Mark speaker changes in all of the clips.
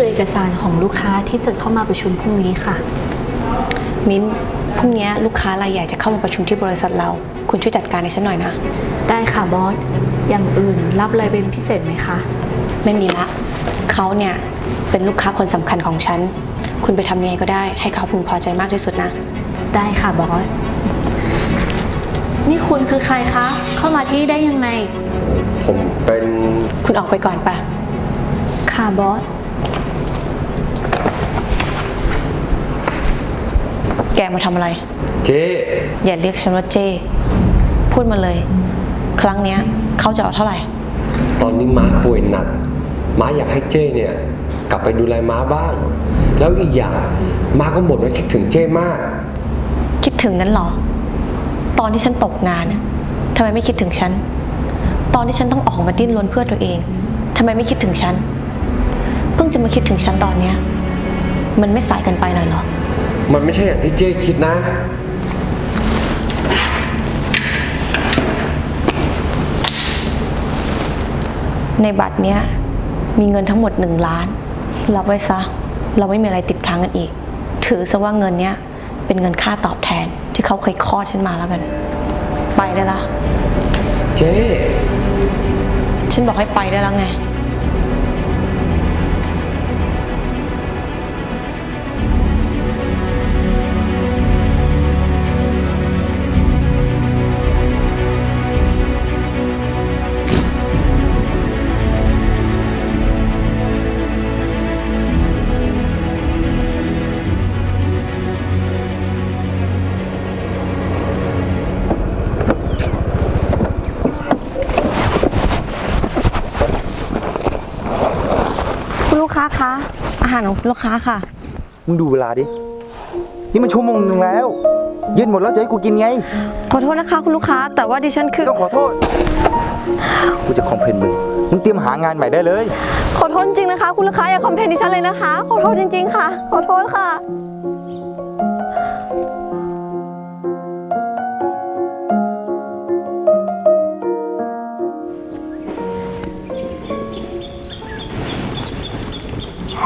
Speaker 1: คือเอกสารของลูกค้าที่จะเข้ามาประชุมพรุ่งนี้ค่ะ
Speaker 2: มิ้นพรุ่งนี้ลูกค้ารายใหญ่จะเข้ามาประชุมที่บริษัทเรา คุณช่วยจัดการให้ฉันหน่อยนะ
Speaker 1: ได้ค่ะบอส อย่างอื่นรับอะไรเป็นพิเศษไหมคะ
Speaker 2: ไม่มีละ เขาเนี่ยเป็นลูกค้าคนสำคัญของฉัน คุณไปทำยังไงก็ได้ ให้เขาพึงพอใจมากที่สุดนะ
Speaker 1: ได้ค่ะบอส นี่คุณคือใครคะ เข้ามาที่ได้ยังไง
Speaker 3: ผมเป็น
Speaker 2: คุณออกไปก่อนปะ
Speaker 1: ค่ะบอส
Speaker 2: แกมาทำอะไร
Speaker 3: เจ๊
Speaker 2: อย่าเรียกฉันว่าเจ้พูดมาเลย ครั้งเนี้ยเขาจะเอาเท่าไหร่
Speaker 3: ตอนนี้ม้าป่วยหนัก ม้าอยากให้เจ้เนี่ย กลับไปดูแลม้าบ้าง แล้วอีกอย่างม้าก็บ่นว่าคิดถึงเจ้มาก
Speaker 2: คิดถึงนั้นเหรอ ตอนที่ฉันตกงานน่ะทำไมไม่คิดถึงฉัน ตอนที่ฉันต้องออกมาดิ้นรนเพื่อตัวเองทำไมไม่คิดถึงฉัน เพิ่งจะมาคิดถึงฉันตอนเนี้ย มันไม่สายเกินไปหน่อยเหรอ
Speaker 3: มันไม่ใช่อย่างที่เจ้คิดนะ
Speaker 2: ในบัตรเนี้ยมีเงินทั้งหมดหนึ่งล้าน รับไว้ซะ เราไม่มีอะไรติดค้างกันอีก ถือซะว่าเงินเนี้ยเป็นเงินค่าตอบแทนที่เขาเคยคลอดฉันมาแล้วกัน ไปได้ละ
Speaker 3: เจ้
Speaker 2: ฉันบอกให้ไปได้แล้วไงาหารของคุณลูกค้าค่ะ
Speaker 4: มึงดูเวลาดิ นี่มันชั่วโมงหนึงแล้ว ยืนหมดแล้วจะให้กูกินไง
Speaker 2: ขอโทษนะคะ คุณลูกค้า แต่ว่าดิฉันคือ
Speaker 4: ต้องขอโทษ กูจะคอมเพลนมึง มึงเตรียมหางานใหม่ได้เลย
Speaker 2: ขอโทษจริงนะคะ คุณลูกค้าอย่าคอมเพลนดิฉันเลยนะคะ ขอโทษจริง ๆ ค่ะ ขอโทษค่ะ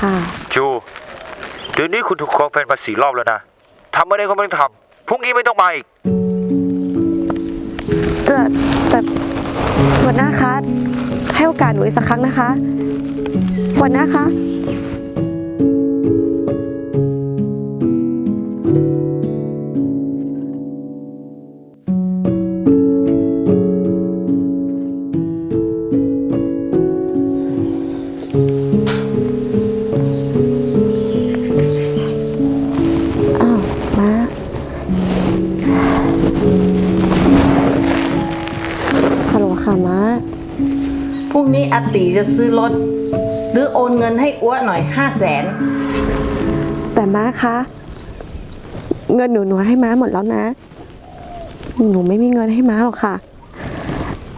Speaker 5: ค่ะ
Speaker 6: จูเดี๋ยวนี้คุณถูกคอมเพลนมาสี่รอบแล้วนะทำไม่ได้ก็ไม่ต้องทำพรุ่งนี้ไม่ต้องมาอีก
Speaker 5: แต่แต่หัวหน้าคะให้โอกาสหนูอีกสักครั้งนะคะหัวหน้าคะ
Speaker 7: พรุ่งนี้อาติจะซื้อรถ หรือโอนเงินให้อ้วหน่อยห้าแสน
Speaker 5: แต่ม้าคะ เงินหนูหนูให้ม้าหมดแล้วนะ หนูไม่มีเงินให้ม้าหรอกค่ะ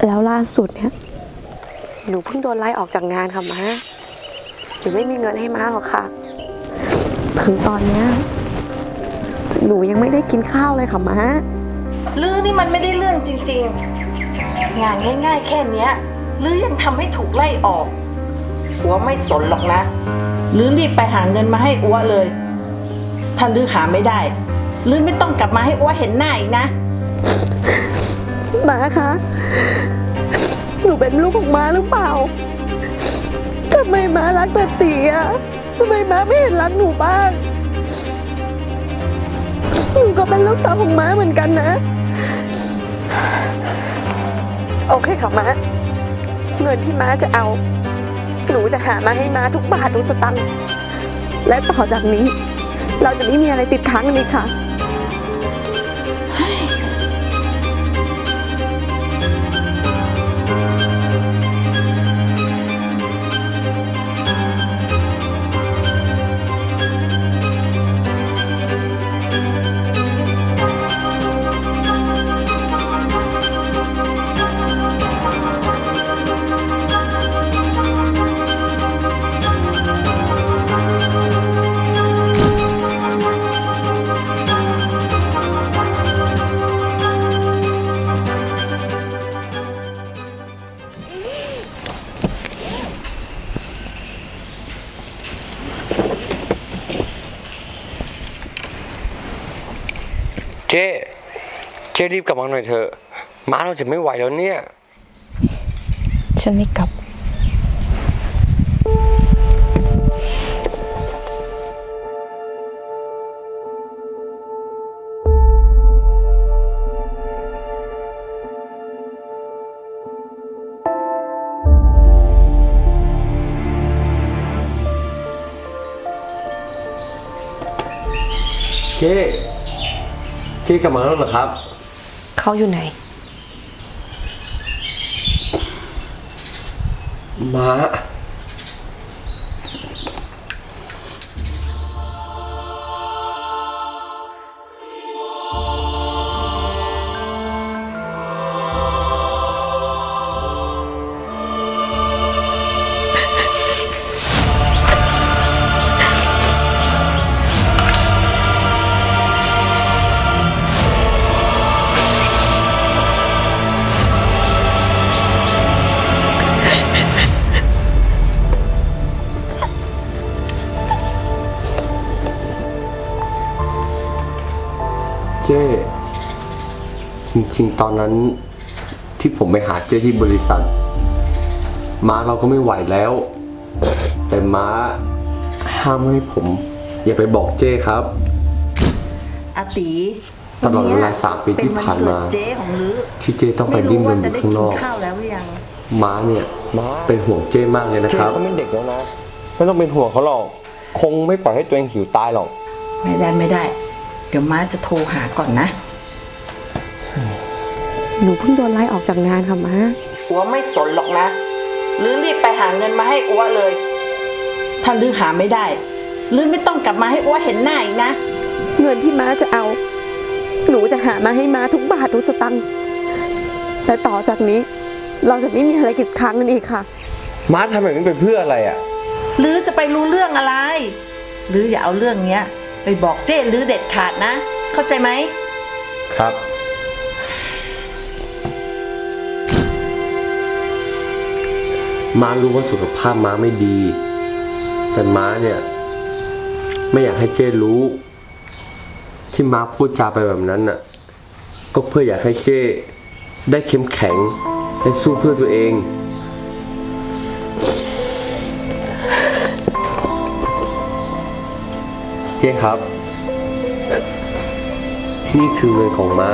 Speaker 5: แล้วล่าสุดเนี่ย หนูเพิ่งโดนไล่ออกจากงานค่ะม้าหนูไม่มีเงินให้ม้าหรอกค่ะ ถึงตอนเนี้ยหนูยังไม่ได้กินข้าวเลยค่ะม้า
Speaker 7: ลือนี่มันไม่ได้เรื่องจริง ๆ งานง่ายๆแค่เนี้ย ลือยังทำให้ถูกไล่ออกอัวไม่สนหรอกนะลือรีบไปหาเงินมาให้อัวเลย ถ้าลือหาไม่ได้ลือไม่ต้องกลับมาให้อัวเห็นหน้าอีกนะ
Speaker 5: ม้าคะ หนูเป็นลูกของม้าหรือเปล่า ทำไมม้ารักแต่ตีอะทำไมม้าไม่เห็นรักหนูบ้าง หนูก็เป็นลูกสาวของม้าเหมือนกันนะ โอเคค่ะม้า เงินที่ม้าจะเอา หนูจะหามาให้ม้าทุกบาททุกสตังค์และต่อจากนี้ เราจะไม่มีอะไรติดค้างกันอีกค่ะ
Speaker 3: เจ๊เจ๊รีบกลับมาหน่อยเถอะม้าเราจะไม่ไหวแล้วเนี่ย
Speaker 2: ฉันไม่กลับ
Speaker 3: เจ๊ เจ๊กลับมาแล้วเหรอครับ
Speaker 2: เขาอยู่ไหน
Speaker 3: ม้า จ้จริงๆ ตอนนั้นที่ผมไปหาเจ้ที่บริษัท ม้าเราก็ไม่ไหวแล้ว แต่ม้าห้ามไม่ให้ผม อย่าไปบอกเจ้ครับ
Speaker 7: อาติ
Speaker 3: ตลอดเวลาสามปีที่ผ่านมา
Speaker 7: เป็วัเกิดเจ๊ของลือ
Speaker 3: ที่เจ้ต้องไป
Speaker 7: ไม่
Speaker 3: ดิ้น
Speaker 7: รู้
Speaker 3: ร
Speaker 7: ว่าน
Speaker 3: อ
Speaker 7: จะ
Speaker 3: ยู่
Speaker 7: ได้
Speaker 3: ข้าง
Speaker 7: กิ
Speaker 3: น
Speaker 7: น
Speaker 3: อก
Speaker 7: ข้าวแล้วหรือยัง
Speaker 3: ม้าเนี่ยเป็นห่วงเจ้มากเลยนะครับเขาไม่เด็กแล้วนะไม่ต้องเป็นห่วงเขาหรอก คงไม่ปล่อยให้ตัวเองหิวตายหรอก
Speaker 7: ไม่ได้ไม่ได้ เดี๋ยวม้าจะโทรหาก่อนนะ
Speaker 5: หนูเพิ่งโดนไล่ออกจากงานค่ะม้า
Speaker 7: อัวไม่สนหรอกนะ หรือรีบไปหาเงินมาให้อัวเลย ถ้าลือหาไม่ได้ลือไม่ต้องกลับมาให้อัวเห็นหน้าอีกนะ
Speaker 5: เงินที่ม้าจะเอา หนูจะหามาให้ม้าทุกบาททุกสตังค์แต่ต่อจากนี้ เราจะไม่มีอะไรติดค้างกันอีกค่ะ
Speaker 3: ม้าทำแบบนี้ไปเพื่ออะไรอะ
Speaker 7: หรือจะไปรู้เรื่องอะไร หรืออย่าเอาเรื่องเนี้ย ไปบอกเจ้หรือเด็ดขาดนะ เข้าใจไหม
Speaker 3: ครับ ม้ารู้ว่าสุขภาพม้าไม่ดี แต่ม้าเนี่ย ไม่อยากให้เจ้รู้ ที่ม้าพูดจาไปแบบนั้นน่ะ ก็เพื่ออยากให้เจ้ได้เข้มแข็ง ได้สู้เพื่อตัวเอง เจ้ครับ นี่คือเงินของม้า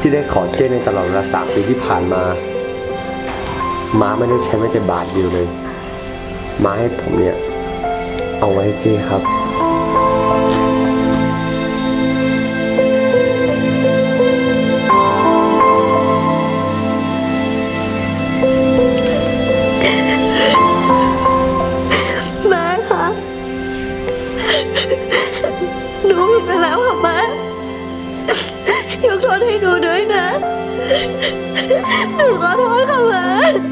Speaker 3: ที่ได้ขอเจ้ในตลอดเวลาสามปีที่ผ่านมา ม้าไม่ได้ใช้แม้แต่บาทเดียวเลย ม้าให้ผมเนี่ย เอาไว้ให้เจ้ครับ
Speaker 5: ษให้หนูด้วยนะ หนูขอโทษค่ะแม่